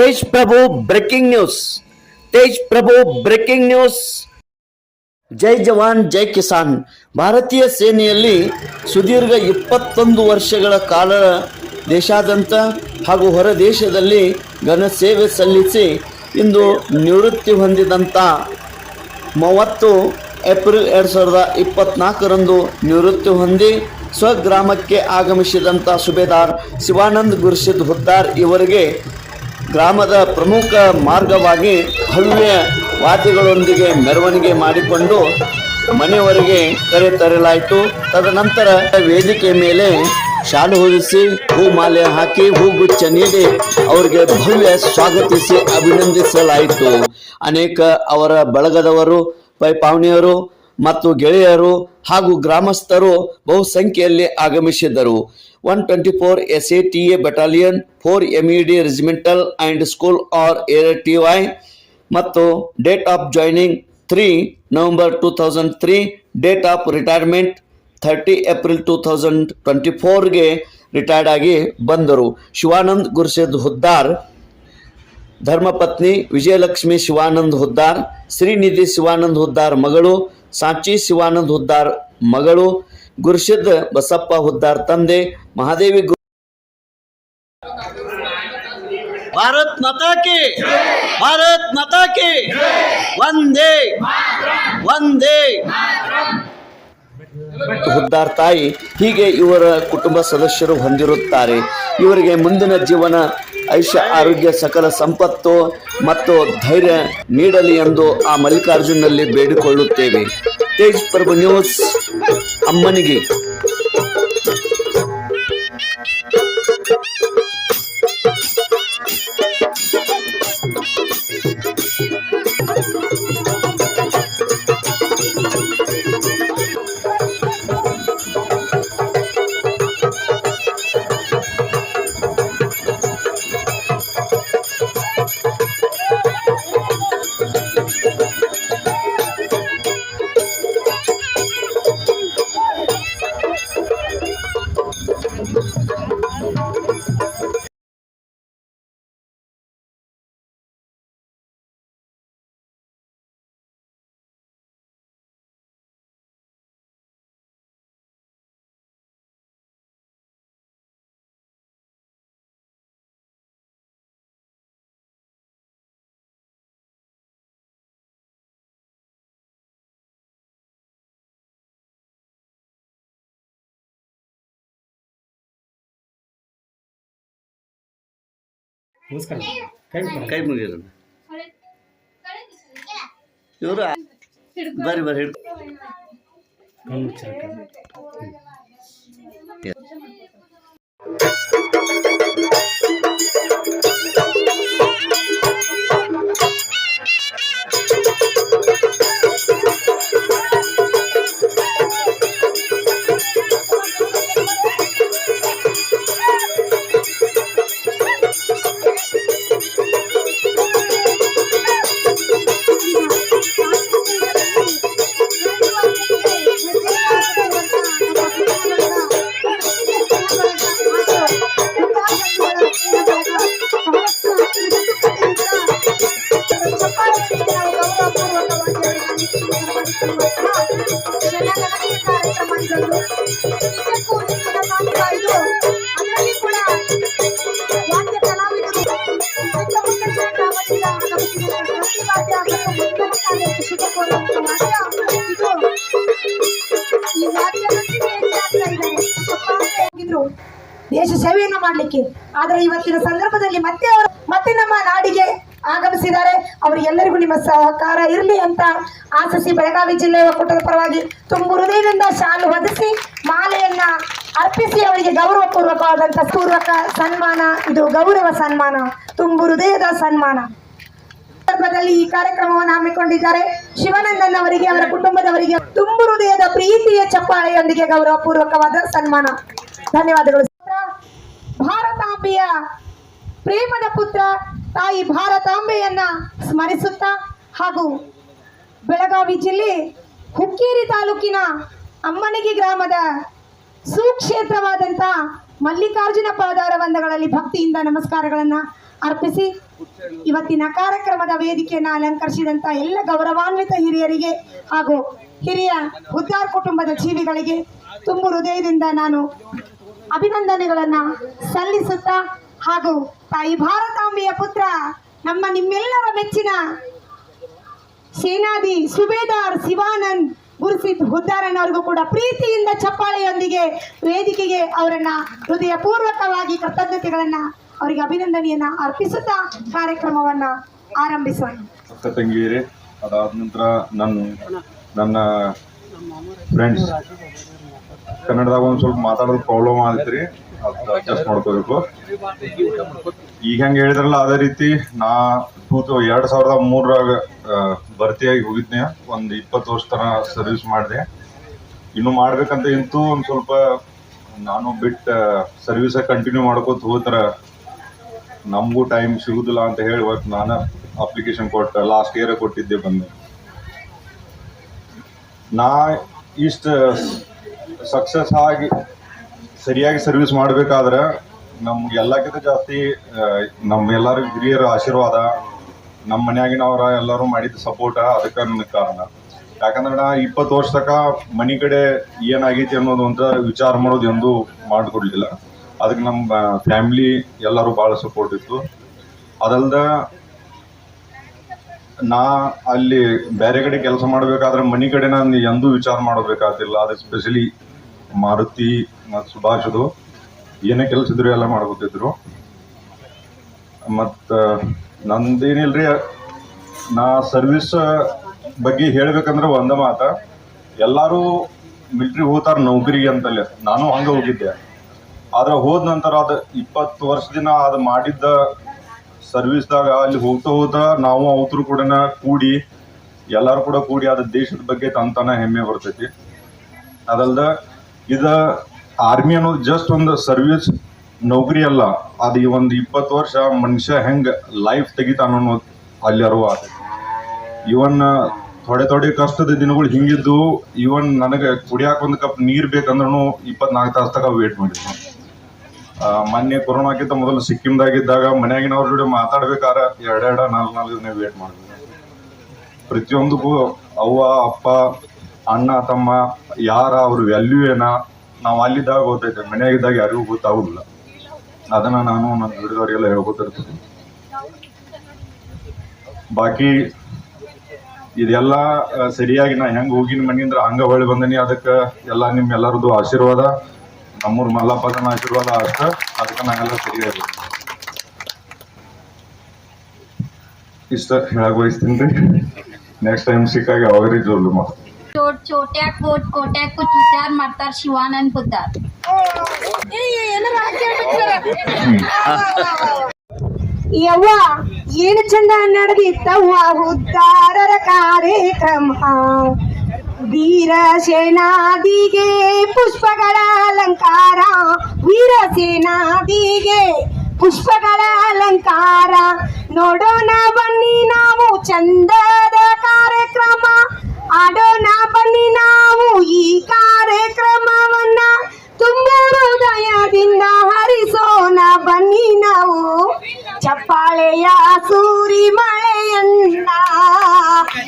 Tej Prabhu breaking news. Tej Prabhu breaking news. ಜೈ ಜವಾನ್, ಜೈ ಕಿಸಾನ್. ಭಾರತೀಯ ಸೇನೆಯಲ್ಲಿ ಸುದೀರ್ಘ ಇಪ್ಪತ್ತೊಂದು ವರ್ಷಗಳ ಕಾಲ ದೇಶಾದ್ಯಂತ ಹಾಗೂ ಹೊರ ದೇಶದಲ್ಲಿ ಘನ ಸೇವೆ ಸಲ್ಲಿಸಿ ಇಂದು ನಿವೃತ್ತಿ ಹೊಂದಿದಂಥ ಮೂವತ್ತು ಏಪ್ರಿಲ್ ಎರಡು ಸಾವಿರದ ಇಪ್ಪತ್ನಾಲ್ಕರಂದು ನಿವೃತ್ತಿ ಹೊಂದಿ ಸ್ವಗ್ರಾಮಕ್ಕೆ ಆಗಮಿಸಿದಂಥ ಸುಬೇದಾರ್ ಶಿವಾನಂದ್ ಗುರ್ಷಿದ್ ಹುದ್ದಾರ್ ಇವರಿಗೆ ಗ್ರಾಮದ ಪ್ರಮುಖ ಮಾರ್ಗವಾಗಿ ಭವ್ಯ ವಾದ್ಯಗಳೊಂದಿಗೆ ಮೆರವಣಿಗೆ ಮಾಡಿಕೊಂಡು ಮನೆಯವರೆಗೆ ಕರೆ ತರಲಾಯಿತು. ತದನಂತರ ವೇದಿಕೆ ಮೇಲೆ ಶಾಲು ಹೊದಿಸಿ ಹೂಮಾಲೆ ಹಾಕಿ ಹೂಗುಚ್ಛ ನೀಡಿ ಅವರಿಗೆ ಭವ್ಯ ಸ್ವಾಗತಿಸಿ, ಅಭಿನಂದಿಸಲಾಯಿತು. ಅನೇಕ ಅವರ ಬಳಗದವರು ಪೈಪಾವಣಿಯರು ಮತ್ತು ಗೆಳೆಯರು ಹಾಗೂ ಗ್ರಾಮಸ್ಥರು ಬಹುಸಂಖ್ಯೆಯಲ್ಲಿ ಆಗಮಿಸಿದ್ದರು. One twenty four S A T A battalion four M E D regimental and school R A T Y ಮತ್ತು date of joining three November two thousand three date of retirement thirty April two thousand twenty ಫೋರ್ಗೆ retired ಆಗಿ ಬಂದರು. ಶಿವಾನಂದ್ ಗುರ್ಸೇದ್ ಹುದ್ದಾರ್, ಧರ್ಮಪತ್ನಿ ವಿಜಯಲಕ್ಷ್ಮಿ ಶಿವಾನಂದ್ ಹುದ್ದಾರ್, ಶ್ರೀನಿಧಿ ಶಿವಾನಂದ್ ಹುದ್ದಾರ್ ಮಗಳು ಸಾಚಿ ಶಿವಾನಂದ ಹುದ್ದಾರ್ ಮಗಳು ಗುರ್ಷದ್ ಬಸಪ್ಪ ಹುದ್ದಾರ್ ತಂದೆ ಮಹಾದೇವಿ ಗುರು ಭಾರತ್ ಮತಾಕಿ ಭಾರತ್ ಮತಾಕಿ ಒಂದೇ ಒಂದೇ ಹುದ್ದಾರ್ ತಾಯಿ ಹೀಗೆ ಇವರ ಕುಟುಂಬ ಸದಸ್ಯರು ಹೊಂದಿರುತ್ತಾರೆ. ಇವರಿಗೆ ಮುಂದಿನ ಜೀವನ ಐಶ್ಯ ಆರೋಗ್ಯ ಸಕಲ ಸಂಪತ್ತು ಮತ್ತು ಧೈರ್ಯ ನೀಡಲಿ ಎಂದು ಆ ಮಲ್ಲಿಕಾರ್ಜುನಲ್ಲಿ ಬೇಡಿಕೊಳ್ಳುತ್ತೇವೆ. ತೇಜ್ ಪ್ರಭು ನ್ಯೂಸ್, ಅಮ್ಮನಿಗೆ. ನಮಸ್ಕಾರ. ಕೈ ಮುಗಿದ ಕೈ ಮುಗಿಯೋದು ಇವರು ಬರ್ರಿ ಬರ್ರಿ ಹಿಡ್ಕೊ. ಕಣ್ಣು ಮಾಡ್ಲಿಕ್ಕೆ. ಆದ್ರೆ ಇವತ್ತಿನ ಸಂದರ್ಭದಲ್ಲಿ ಮತ್ತೆ ಅವರು ಮತ್ತೆ ನಮ್ಮ ನಾಡಿಗೆ ಆಗಮಿಸಿದ್ದಾರೆ. ಅವರಿಗೆಲ್ಲರಿಗೂ ನಿಮ್ಮ ಸಹಕಾರ ಇರಲಿ ಅಂತ ಆಶಿಸಿ ಬೆಳಗಾವಿ ಜಿಲ್ಲೆಯ ಒಕ್ಕೂಟದ ಪರವಾಗಿ ತುಂಬು ಹೃದಯದಿಂದ ಶಾಲು ಹೊದಿಸಿ ಮಾಲೆಯನ್ನ ಅರ್ಪಿಸಿ ಅವರಿಗೆ ಗೌರವ ಪೂರ್ವಕವಾದಂತಹ ಪೂರ್ವಕ ಸನ್ಮಾನ. ಇದು ಗೌರವ ಸನ್ಮಾನ. ತುಂಬು ಹೃದಯದ ಸನ್ಮಾನ. ಸಂದರ್ಭದಲ್ಲಿ ಈ ಕಾರ್ಯಕ್ರಮವನ್ನು ಹಮ್ಮಿಕೊಂಡಿದ್ದಾರೆ. ಶಿವಾನಂದನ್ ಅವರಿಗೆ, ಅವರ ಕುಟುಂಬದವರಿಗೆ ತುಂಬು ಹೃದಯದ ಪ್ರೀತಿಯ ಚಪ್ಪಾಳೆಯೊಂದಿಗೆ ಗೌರವ ಪೂರ್ವಕವಾದ ಸನ್ಮಾನ. ಧನ್ಯವಾದಗಳು ಭಾರತಾಂಬೆಯ ಪ್ರೇಮದ ಪುತ್ರ ತಾಯಿ ಭಾರತಾಂಬೆಯನ್ನ ಸ್ಮರಿಸುತ್ತಾ ಹಾಗೂ ಬೆಳಗಾವಿ ಜಿಲ್ಲೆ ಹುಕ್ಕೇರಿ ತಾಲೂಕಿನ ಅಮ್ಮನಿಗೆ ಗ್ರಾಮದ ಸುಕ್ಷೇತ್ರವಾದಂಥ ಮಲ್ಲಿಕಾರ್ಜುನ ಪಾದಾರ ಬಂಧಗಳಲ್ಲಿ ಭಕ್ತಿಯಿಂದ ನಮಸ್ಕಾರಗಳನ್ನು ಅರ್ಪಿಸಿ ಇವತ್ತಿನ ಕಾರ್ಯಕ್ರಮದ ವೇದಿಕೆಯನ್ನು ಅಲಂಕರಿಸಿದಂತ ಎಲ್ಲ ಗೌರವಾನ್ವಿತ ಹಿರಿಯರಿಗೆ ಹಾಗೂ ಹಿರಿಯ ಉದ್ದಾರ್ ಕುಟುಂಬದ ಜೀವಿಗಳಿಗೆ ತುಂಬು ಹೃದಯದಿಂದ ನಾನು ಅಭಿನಂದನೆಗಳನ್ನ ಸಲ್ಲಿಸುತ್ತಾ ಹಾಗೂ ತಾಯಿ ಭಾರತಾಂಬೆಯ ಪುತ್ರ, ನಮ್ಮ ನಿಮ್ಮೆಲ್ಲರ ಮೆಚ್ಚಿನ ಸೇನಾದಿ ಸುಬೇದಾರ್ ಶಿವಾನಂದ್ ಗುರುಸಿದ್ ಹುದ್ದಾರನವರಿಗೂ ಕೂಡ ಪ್ರೀತಿಯಿಂದ ಚಪ್ಪಾಳೆಯೊಂದಿಗೆ ವೇದಿಕೆಗೆ ಅವರನ್ನ ಹೃದಯಪೂರ್ವಕವಾಗಿ ಕೃತಜ್ಞತೆಗಳನ್ನ ಅವರಿಗೆ ಅಭಿನಂದನೆಯನ್ನ ಅರ್ಪಿಸುತ್ತಾ ಕಾರ್ಯಕ್ರಮವನ್ನ ಆರಂಭಿಸೋಣ. ಅದಾದ ನಂತರ ನನ್ನ ನನ್ನ ಫ್ರೆಂಡ್ಸ್ ಕನ್ನಡದಾಗ ಒಂದು ಸ್ವಲ್ಪ ಮಾತಾಡೋದು ಪ್ರಾಬ್ಲಮ್ ಆಗತ್ರಿ ಅದು ಅಡ್ಜಸ್ಟ್ ಮಾಡ್ಕೋಬೇಕು. ಈಗ ಹೆಂಗೆ ಹೇಳಿದ್ರಲ್ಲ, ಅದೇ ರೀತಿ ನಾ ಟೂ ಎರಡು ಸಾವಿರದ ಮೂರರಾಗ ಭರ್ತಿಯಾಗಿ ಹೋಗಿದ್ನೆ. ಒಂದು ಇಪ್ಪತ್ತು ವರ್ಷ ತರ ಸರ್ವಿಸ್ ಮಾಡಿದೆ. ಇನ್ನು ಮಾಡ್ಬೇಕಂತ ಇಂತೂ ಒಂದು ಸ್ವಲ್ಪ ನಾನು ಬಿಟ್ಟು ಸರ್ವಿಸ ಕಂಟಿನ್ಯೂ ಮಾಡ್ಕೋತ ಹೋದ್ರ ನಮಗೂ ಟೈಮ್ ಸಿಗುದಿಲ್ಲ ಅಂತ ಹೇಳಿ ಇವತ್ತು ನಾನು ಅಪ್ಲಿಕೇಶನ್ ಕೊಟ್ಟ ಲಾಸ್ಟ್ ಇಯರ್ ಕೊಟ್ಟಿದ್ದೆ ಬಂದೆ. ನಾ ಇಷ್ಟ ಸಕ್ಸಸ್ ಆಗಿ ಸರಿಯಾಗಿ ಸರ್ವಿಸ್ ಮಾಡಬೇಕಾದ್ರೆ ನಮ್ಗೆ ಎಲ್ಲಕ್ಕಿಂತ ಜಾಸ್ತಿ ನಮ್ಮ ಎಲ್ಲರೂ ಹಿರಿಯರ ಆಶೀರ್ವಾದ ನಮ್ಮ ಮನೆಯಾಗಿನವರ ಎಲ್ಲರೂ ಮಾಡಿದ ಸಪೋರ್ಟ ಅದಕ್ಕೆ ನನ್ನ ಕಾರಣ. ಯಾಕಂದ್ರೆ ನಾ ಇಪ್ಪತ್ತು ವರ್ಷ ತನಕ ಮನೆ ಕಡೆ ಏನಾಗೈತಿ ಅನ್ನೋದು ಅಂತ ವಿಚಾರ ಮಾಡೋದು ಎಂದೂ ಮಾಡಿಕೊಡ್ಲಿಲ್ಲ. ಅದಕ್ಕೆ ನಮ್ಮ ಫ್ಯಾಮಿಲಿ ಎಲ್ಲರೂ ಭಾಳ ಸಪೋರ್ಟ್ ಇತ್ತು. ಅದಲ್ಲದೆ ನಾ ಅಲ್ಲಿ ಬೇರೆ ಕಡೆ ಕೆಲಸ ಮಾಡಬೇಕಾದ್ರೆ ಮನೆ ಕಡೆ ನಾನು ಎಂದೂ ವಿಚಾರ ಮಾಡಬೇಕಾಗಿಲ್ಲ ಅದು ಸ್ಪೆಷಲಿ ಮಾರುತಿ ಸುಭಾಷದು ಏನೇ ಕೆಲಸ ಇದ್ರು ಎಲ್ಲ ಮಾಡ್ಕೊತಿದ್ರು. ಮತ್ತು ನಂದೇನಿಲ್ರಿ, ನಾ ಸರ್ವಿಸ್ ಬಗ್ಗೆ ಹೇಳ್ಬೇಕಂದ್ರೆ ಒಂದ ಮಾತ, ಎಲ್ಲರೂ ಮಿಲ್ಟ್ರಿ ಹೋಗ್ತಾರ ನೌಕರಿಗೆ ಅಂತಲೇ ನಾನು ಹಂಗೆ ಹೋಗಿದ್ದೆ. ಆದ್ರೆ ಹೋದ ನಂತರ ಅದು ಇಪ್ಪತ್ತು ವರ್ಷ ದಿನ ಅದು ಮಾಡಿದ್ದ ಸರ್ವಿಸ್ದಾಗ ಅಲ್ಲಿ ಹೋಗ್ತಾ ಹೋಗ್ತಾ ನಾವು ಅವತರು ಕೂಡ ಕೂಡಿ, ಎಲ್ಲರೂ ಕೂಡ ಕೂಡಿ ಅದ ದೇಶದ ಬಗ್ಗೆ ತಂತಾನ ಹೆಮ್ಮೆ ಬರ್ತೈತಿ. ಅದಲ್ದ ಇದ ಆರ್ಮಿ ಅನ್ನೋದು ಜಸ್ಟ್ ಒಂದು ಸರ್ವಿಸ್ ನೌಕರಿ ಅಲ್ಲ. ಅದು ಈ ಒಂದು ಇಪ್ಪತ್ತು ವರ್ಷ ಮನುಷ್ಯ ಹೆಂಗ್ ಲೈಫ್ ತೆಗಿತಾನ ಅಲ್ಲಿ ಅರಿವು ಇವನ್ ಥೊಡೆ ಥೊಡೆ ಕಷ್ಟದ ದಿನಗಳು ಹಿಂಗಿದ್ದು ಇವನ್ ನನಗೆ ಕುಡಿಯಾಕ ಒಂದು ಕಪ್ ನೀರ್ ಬೇಕಂದ್ರೂ ಇಪ್ಪತ್ನಾಲ್ಕು ತಾಸು ತನಕ ವೇಟ್ ಮಾಡಿದ್ನು ಆ, ಮೊನ್ನೆ ಕೊರೋನಾಕ್ಕಿಂತ ಮೊದಲು ಸಿಕ್ಕಿಮ್ದಾಗಿದ್ದಾಗ ಮನೆಯಾಗಿನವ್ರ ಜೊತೆ ಮಾತಾಡ್ಬೇಕಾದ್ರೆ ಎರಡೆರಡ ನಾಲ್ಕು ನಾಲ್ಕು ದಿನ ವೇಟ್ ಮಾಡಿದ್ವಿ ಪ್ರತಿಯೊಂದಕ್ಕೂ ಅವ್ವ ಅಪ್ಪ ಅಣ್ಣ, ತಮ್ಮ, ಯಾರ ಅವ್ರ ವ್ಯಾಲ್ಯೂ ಏನ ನಾವು ಅಲ್ಲಿದ್ದಾಗ ಗೊತ್ತೈತೆ, ಮನೆಯಾಗಿದ್ದಾಗ ಯಾರಿಗೂ ಗೊತ್ತಾಗುದಿಲ್ಲ. ಅದನ್ನ ನಾನು ನನ್ನ ಹಿಡಿದವರಿಗೆಲ್ಲ ಹೇಳ್ಕೊತಿರ್ತೀನಿ ಬಾಕಿ ಇದೆಲ್ಲ ಸರಿಯಾಗಿ ನಾ ಹೆಂಗ್ ಹೋಗಿನ ಮನೆಯಿಂದ ಹಂಗ ಹೊಳಿ ಬಂದನಿ, ಅದಕ್ಕೆ ಎಲ್ಲ ನಿಮ್ಮೆಲ್ಲರದ್ದು ಆಶೀರ್ವಾದ, ನಮ್ಮೂರ್ ಮಲ್ಲಪ್ಪನ ಆಶೀರ್ವಾದ ಅಷ್ಟ, ಅದಕ್ಕೆ ನಾನೆಲ್ಲ ಸರಿಯಾಗಿ ಇಷ್ಟ ಹೇಳಕ್ ಬಯಸ್ತೀನಿ ನೆಕ್ಸ್ಟ್ ಟೈಮ್ ಸಿಕ್ಕಾಗಿ ಅವಾಗ ರೀ ಮಾತು. ಚೋಟ್ಯಾಕ್ ಕೋಟ್ ಕೋಟ್ಯಾಕ್ ಚುಟ್ಯಾರ್ ಮಾಡ್ತಾರ ಶಿವಾನಂದ್ ಬುದ್ಧ. ಯವ್ವ ಏನು ಚಂದ ನಡೆದಿತ್ತವ್ವ ಉದ್ದಾರರ ಕಾರ್ಯಕ್ರಮ. ವೀರ ಸೇನಾದಿಗೆ ಪುಷ್ಪಗಳ ಅಲಂಕಾರ. ವೀರ ಸೇನಾದಿಗೆ ಪುಷ್ಪಗಳ ಅಲಂಕಾರ. ನೋಡೋಣ ಬನ್ನಿ ನಾವು ಚಂದದ ಕಾರ್ಯಕ್ರಮ. ಆಡೋಣ ಬನ್ನಿ ನಾವು ಈ ಕಾರ್ಯಕ್ರಮವನ್ನ ತುಂಬ ಹೃದಯದಿಂದ ಹರಿಸೋಣ. ಬನ್ನಿ ನಾವು ಚಪ್ಪಾಳೆಯ ಸೂರಿ ಮಳೆಯನ್ನ.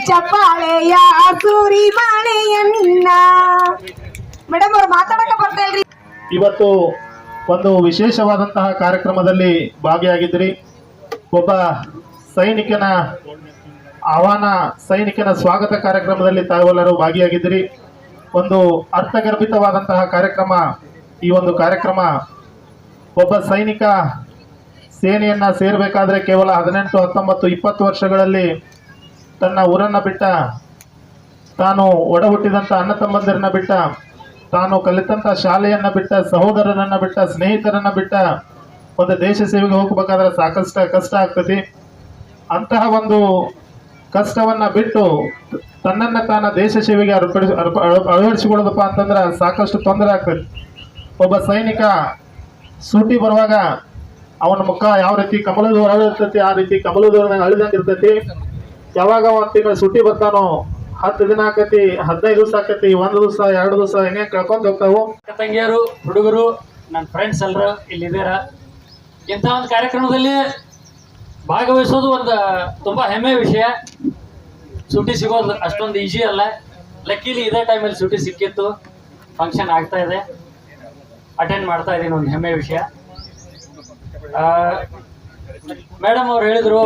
ಚಪ್ಪಾಳೆಯ ಸೂರಿ ಮಳೆಯನ್ನ. ಮೇಡಮ್ ಅವ್ರು ಮಾತಾಡಕ ಬರ್ತಾ ಇವತ್ತು ಒಂದು ವಿಶೇಷವಾದಂತಹ ಕಾರ್ಯಕ್ರಮದಲ್ಲಿ ಭಾಗಿಯಾಗಿದ್ರಿ ಒಬ್ಬ ಸೈನಿಕನ ಆಹ್ವಾನ ಸೈನಿಕನ ಸ್ವಾಗತ ಕಾರ್ಯಕ್ರಮದಲ್ಲಿ ತಾವೆಲ್ಲರೂ ಭಾಗಿಯಾಗಿದ್ದಿರಿ. ಒಂದು ಅರ್ಥಗರ್ಭಿತವಾದಂತಹ ಕಾರ್ಯಕ್ರಮ, ಈ ಒಂದು ಕಾರ್ಯಕ್ರಮ ಒಬ್ಬ ಸೈನಿಕ ಸೇನೆಯನ್ನು ಸೇರಬೇಕಾದ್ರೆ ಕೇವಲ ಹದಿನೆಂಟು, ಹತ್ತೊಂಬತ್ತು, ಇಪ್ಪತ್ತು ವರ್ಷಗಳಲ್ಲಿ ತನ್ನ ಊರನ್ನು ಬಿಟ್ಟ, ತಾನು ಒಡ ಹುಟ್ಟಿದಂಥ ಅಣ್ಣ ತಮ್ಮಂದಿರನ್ನ ಬಿಟ್ಟ, ತಾನು ಕಲಿತಂಥ ಶಾಲೆಯನ್ನ ಬಿಟ್ಟ, ಸಹೋದರನನ್ನ ಬಿಟ್ಟ, ಸ್ನೇಹಿತರನ್ನ ಬಿಟ್ಟ ಒಂದು ದೇಶ ಸೇವೆಗೆ ಹೋಗಬೇಕಾದ್ರೆ ಸಾಕಷ್ಟು ಕಷ್ಟ ಆಗ್ತದೆ. ಅಂತಹ ಒಂದು ಕಷ್ಟವನ್ನ ಬಿಟ್ಟು ತನ್ನನ್ನ ತಾನ ದೇಶ ಸೇವೆಗೆ ಅರ್ಪಡಿಸಿ ಅರ್ಪ ಅಳ- ಅಳವಡಿಸಿಕೊಳ್ಳೋದಪ್ಪ ಅಂತಂದ್ರೆ ಸಾಕಷ್ಟು ತೊಂದರೆ ಆಗ್ತದೆ. ಒಬ್ಬ ಸೈನಿಕ ಸೂಟಿ ಬರುವಾಗ ಅವನ ಮುಖ ಯಾವ ರೀತಿ ಕಮಲದ ಹೊರಳಿರ್ತೈತಿ ಆ ರೀತಿ ಕಮಲದ ಅಳಿದಂಗೆ ಇರ್ತೈತಿ ಯಾವಾಗ ಒಂದು ತಿಂಗಳು ಸೂಟಿ ಬರ್ತಾನೋ, ಹತ್ತು ದಿನ ಆಕತಿ, ಹದಿನೈದು ದಿವಸ ಆಕತಿ, ಒಂದು ದಿವಸ, ಎರಡು ದಿವಸ, ಹೆಂಗೆ ಕಳ್ಕೊಂಡು ಹೋಗ್ತಾವು. ತಂಗಿಯರು, ಹುಡುಗರು ನನ್ನ ಫ್ರೆಂಡ್ಸ್ ಎಲ್ಲರೂ ಇಲ್ಲಿದ್ದೀರ? ಇಂಥ ಒಂದು ಕಾರ್ಯಕ್ರಮದಲ್ಲಿ ಭಾಗವಹಿಸೋದು ಒಂದು ತುಂಬ ಹೆಮ್ಮೆ ವಿಷಯ. ಸೂಟಿ ಸಿಗೋದು ಅಷ್ಟೊಂದು ಈಜಿ ಅಲ್ಲ. ಲಕ್ಕಿಲಿ ಇದೇ ಟೈಮಲ್ಲಿ ಸೂಟಿ ಸಿಕ್ಕಿತ್ತು. ಫಂಕ್ಷನ್ ಆಗ್ತಾ ಇದೆ. ಅಟೆಂಡ್ ಮಾಡ್ತಾ ಇದ್ದೀನಿ ಒಂದು ಹೆಮ್ಮೆ ವಿಷಯ. ಮೇಡಮ್ ಅವ್ರು ಹೇಳಿದ್ರು,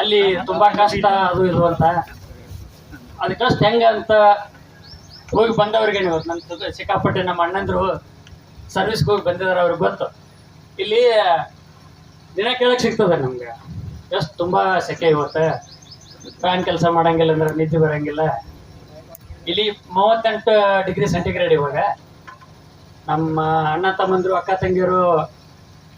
ಅಲ್ಲಿ ತುಂಬ ಕಷ್ಟ ಅದು ಇದು ಅಂತ. ಅದು ಕಷ್ಟ ಹೆಂಗ ಅಂತ ಹೋಗಿ ಬಂದವ್ರಿಗೆ ನೀವು ನನ್ನ ಸಿಕ್ಕಾಪಟ್ಟೆ ನಮ್ಮ ಅಣ್ಣಂದ್ರು ಸರ್ವಿಸ್ಗೆ ಹೋಗಿ ಬಂದಿದ್ದಾರೆ ಅವ್ರಿಗೆ ಗೊತ್ತು. ಇಲ್ಲಿ ದಿನ ಕೇಳಕ್ ಸಿಗ್ತದೆ ನಮ್ಗೆ. ಎಷ್ಟು ತುಂಬಾ ಸೆಕೆ ಇವತ್ತು ಫ್ಯಾನ್ ಕೆಲಸ ಮಾಡಂಗಿಲ್ಲ ಅಂದ್ರೆ ನಿದ್ದೆ ಬರಂಗಿಲ್ಲ. ಇಲ್ಲಿ ಮೂವತ್ತೆಂಟು ಡಿಗ್ರಿ ಸೆಂಟಿಗ್ರೇಡ್ ಇವಾಗ. ನಮ್ಮ ಅಣ್ಣ ತಮ್ಮಂದ್ರು, ಅಕ್ಕ ತಂಗಿಯರು